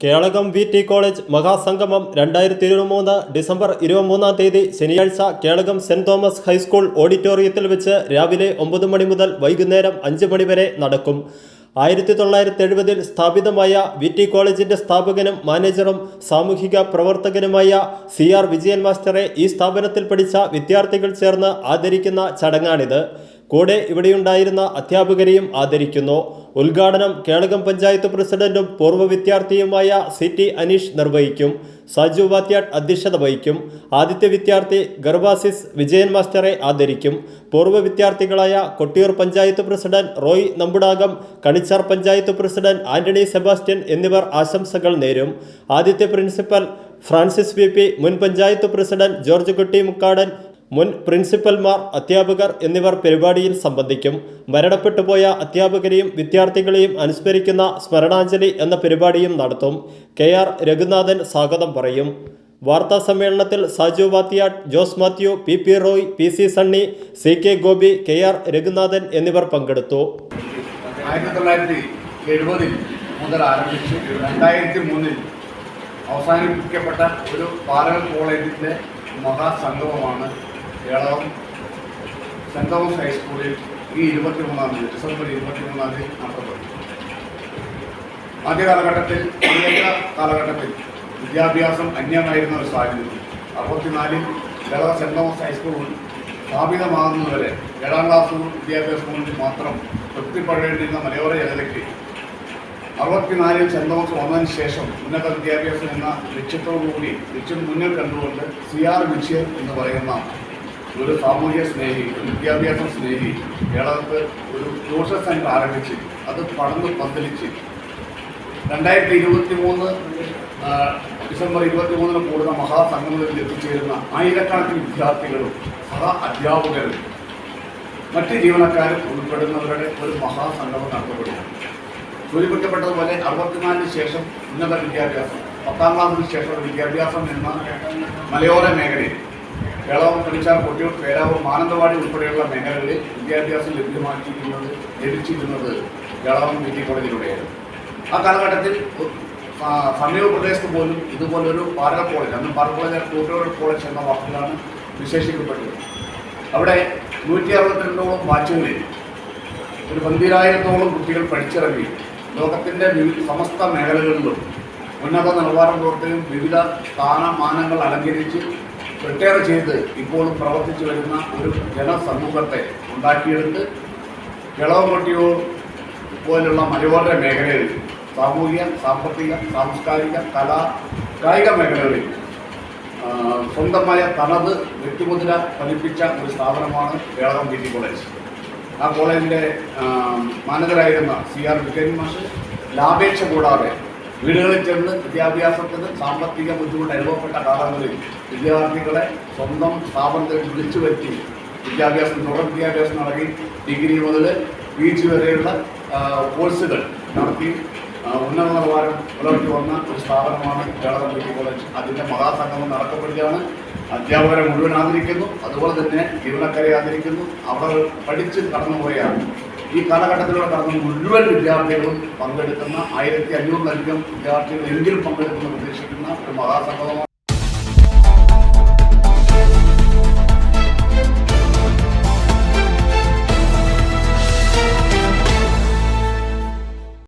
Kelakam V T college മഹാസംഗമം രണ്ടായിരത്തി ഇരുപത്തിമൂന്ന് ഡിസംബർ ഇരുപത്തിമൂന്നാം തീയതി ശനിയാഴ്ച കേളകം സെന്റ് തോമസ് ഹൈസ്കൂൾ ഓഡിറ്റോറിയത്തിൽ വെച്ച് രാവിലെ ഒമ്പത് മണി മുതൽ വൈകുന്നേരം അഞ്ച് മണി വരെ നടക്കും. ആയിരത്തി തൊള്ളായിരത്തി എഴുപതിൽ സ്ഥാപിതമായ വി ടി കോളേജിന്റെ സ്ഥാപകനും മാനേജറും സാമൂഹിക പ്രവർത്തകനുമായ സി ആർ വിജയൻ മാസ്റ്ററെ ഈ സ്ഥാപനത്തിൽ പഠിച്ച വിദ്യാർത്ഥികൾ ചേർന്ന് ആദരിക്കുന്ന ചടങ്ങാണിത്. കൂടെ ഇവിടെയുണ്ടായിരുന്ന അധ്യാപകരെയും ആദരിക്കുന്നു. ഉദ്ഘാടനം കേളകം പഞ്ചായത്ത് പ്രസിഡന്റും പൂർവ വിദ്യാർത്ഥിയുമായ സി ടി അനീഷ് നിർവഹിക്കും. സാജു വാത്യാട്ട് അധ്യക്ഷത വഹിക്കും. ആദ്യത്തെ വിദ്യാർത്ഥി ഗർവാസിസ് വിജയൻ മാസ്റ്ററെ ആദരിക്കും. പൂർവ വിദ്യാർത്ഥികളായ കൊട്ടിയൂർ പഞ്ചായത്ത് പ്രസിഡന്റ് റോയ് നമ്പുടാകം കണിച്ചാർ പഞ്ചായത്ത് പ്രസിഡന്റ് ആന്റണി സെബാസ്റ്റ്യൻ എന്നിവർ ആശംസകൾ നേരും. ആദ്യത്തെ പ്രിൻസിപ്പൽ ഫ്രാൻസിസ് വി പി മുൻ പഞ്ചായത്ത് പ്രസിഡന്റ് ജോർജ് കുട്ടി മുക്കാടൻ മുൻ പ്രിൻസിപ്പൽമാർ അധ്യാപകർ എന്നിവർ പരിപാടിയിൽ സംബന്ധിക്കും മരണപ്പെട്ടുപോയ അധ്യാപകരെയും വിദ്യാർത്ഥികളെയും അനുസ്മരിക്കുന്ന സ്മരണാഞ്ജലി എന്ന പരിപാടിയും നടത്തും. കെ ആർ രഘുനാഥൻ സ്വാഗതം പറയും. വാർത്താ സമ്മേളനത്തിൽ Saju Vathiyattu Jose Mathew P P Roy P C Sunny C K Gopi K R Raghunathan എന്നിവർ പങ്കെടുത്തു. അവസാനിപ്പിക്കപ്പെട്ട ഒരു കോളേജിന്റെ മഹാസംഗമമാണ് കേരളം സെന്റ് തോമസ് ഹൈസ്കൂളിൽ ഈ ഇരുപത്തി മൂന്നാം തീയതി ഡിസംബർ ഇരുപത്തി മൂന്നാം തീയതി നടത്തപ്പെട്ടു ആദ്യ കാലഘട്ടത്തിൽ ആദ്യ കാലഘട്ടത്തിൽ വിദ്യാഭ്യാസം അന്യമായിരുന്ന ഒരു സാഹചര്യം. അറുപത്തിനാലിൽ Kerala Saint Thomas high school സ്ഥാപിതമാകുന്നതുവരെ ഏഴാം ക്ലാസ് വിദ്യാഭ്യാസം കൊണ്ട് മാത്രം തൃപ്തിപ്പെടേണ്ടിരുന്ന മലയോര ജനതയ്ക്ക് അറുപത്തിനാലിൽ സെന്റ് തോമസ് വന്നതിന് ശേഷം ഉന്നത വിദ്യാഭ്യാസം എന്ന ലക്ഷ്യത്തോടുകൂടി ലക്ഷ്യം മുന്നിൽ കണ്ടുകൊണ്ട് സി ആർ വിജയൻ എന്ന് പറയുന്ന ഒരു സാമൂഹ്യ സ്നേഹി വിദ്യാഭ്യാസ സ്നേഹി കേരളത്തിൽ ഒരു ട്യൂഷൻ സെന്റർ ആരംഭിച്ച് അത് പടർന്ന് പന്തലിച്ച്. രണ്ടായിരത്തി ഇരുപത്തി മൂന്ന് ഡിസംബർ ഇരുപത്തി മൂന്നിന് കൂടുന്ന മഹാസംഗമത്തിൽ എത്തിച്ചേരുന്ന ആയിരക്കണക്കിന് വിദ്യാർത്ഥികളും സഹ അധ്യാപകരും മറ്റ് ജീവനക്കാരും ഉൾപ്പെടുന്നവരുടെ ഒരു മഹാസംഗമം നടത്തപ്പെടുകയാണ് സൂചിപ്പിക്കപ്പെട്ടതുപോലെ അറുപത്തിനാലിന് ശേഷം ഉന്നത വിദ്യാഭ്യാസം പത്താം ക്ലാസ്സിന് ശേഷം വിദ്യാഭ്യാസം എന്ന മലയോര മേഖലയിൽ കേരളം പിടിച്ചാൽ കൊട്ടിയൂർ പേരാവൂർ മാനന്തവാടി ഉൾപ്പെടെയുള്ള മേഖലകളിൽ വിദ്യാഭ്യാസം ലഭ്യമാക്കിയിരുന്നത് ലഭിച്ചിരുന്നത് കേരളം ഡിഗ്രി കോളേജിലൂടെയായിരുന്നു. ആ കാലഘട്ടത്തിൽ സമീപ പ്രദേശത്ത് പോലും ഇതുപോലൊരു പാരക കോളേജ് അന്ന് പാരക കോളേജ് കൂട്ടുകാർ കോളേജ് എന്ന വാക്കുകളാണ് വിശേഷിക്കപ്പെട്ടത് അവിടെ നൂറ്റി അറുപത്തിരണ്ടോളം ബാച്ചുകളിൽ ഒരു പന്തിരായിരത്തോളം കുട്ടികൾ പഠിച്ചിറങ്ങി. ലോകത്തിന്റെ വിവിധ സമസ്ത മേഖലകളിലും ഉന്നത നിലവാരം പുറത്തെയും വിവിധ സ്ഥാനമാനങ്ങൾ അലങ്കരിച്ച് റിട്ടയർ ചെയ്ത് ഇപ്പോഴും പ്രവർത്തിച്ചു വരുന്ന ഒരു ജനസമൂഹത്തെ ഉണ്ടാക്കിയെടുത്ത് കിളവകൊട്ടിയൂർ പോലുള്ള മലയോര മേഖലയിൽ സാമൂഹിക സാമ്പത്തിക സാംസ്കാരിക കലാ കായിക മേഖലകളിൽ സ്വന്തമായ തനത് വ്യക്തിമുദ്ര പതിപ്പിച്ച ഒരു സ്ഥാപനമാണ് കേരളം ടി കോളേജ്. ആ കോളേജിന്റെ മാനേജറായിരുന്ന സി ആർ വിജയൻ മാഷ് ലാഭേച്ഛ കൂടാതെ വീടുകളിൽ ചെന്ന് വിദ്യാഭ്യാസത്തിന് സാമ്പത്തിക ബുദ്ധിമുട്ട് അനുഭവപ്പെട്ട കാലങ്ങളിൽ വിദ്യാർത്ഥികളെ സ്വന്തം സ്ഥാപനത്തിൽ വിളിച്ചു വരുത്തി വിദ്യാഭ്യാസം തുടർ വിദ്യാഭ്യാസം നടത്തി ഡിഗ്രി മുതൽ പി ജി വരെയുള്ള കോഴ്സുകൾ നടത്തി ഉന്നത നിലവാരം പുലർത്തി വന്ന ഒരു സ്ഥാപനമാണ് കേരള കോളേജ്. അതിന്റെ മഹാസംഗമം നടക്കപ്പെടുകയാണ്. അധ്യാപകരെ മുഴുവൻ ആദരിക്കുന്നു. അതുപോലെ തന്നെ ജീവനക്കാരെ ആദരിക്കുന്നു. അവിടെ പഠിച്ച് കടന്നുപോയ ഈ കാലഘട്ടത്തിലൂടെ കടന്ന മുഴുവൻ വിദ്യാർത്ഥികളും പങ്കെടുക്കുന്ന ആയിരത്തി അഞ്ഞൂറിലധികം വിദ്യാർത്ഥികൾ എങ്കിലും പങ്കെടുക്കുന്ന പ്രതീക്ഷിക്കുന്ന ഒരു മഹാസംഗമമാണ്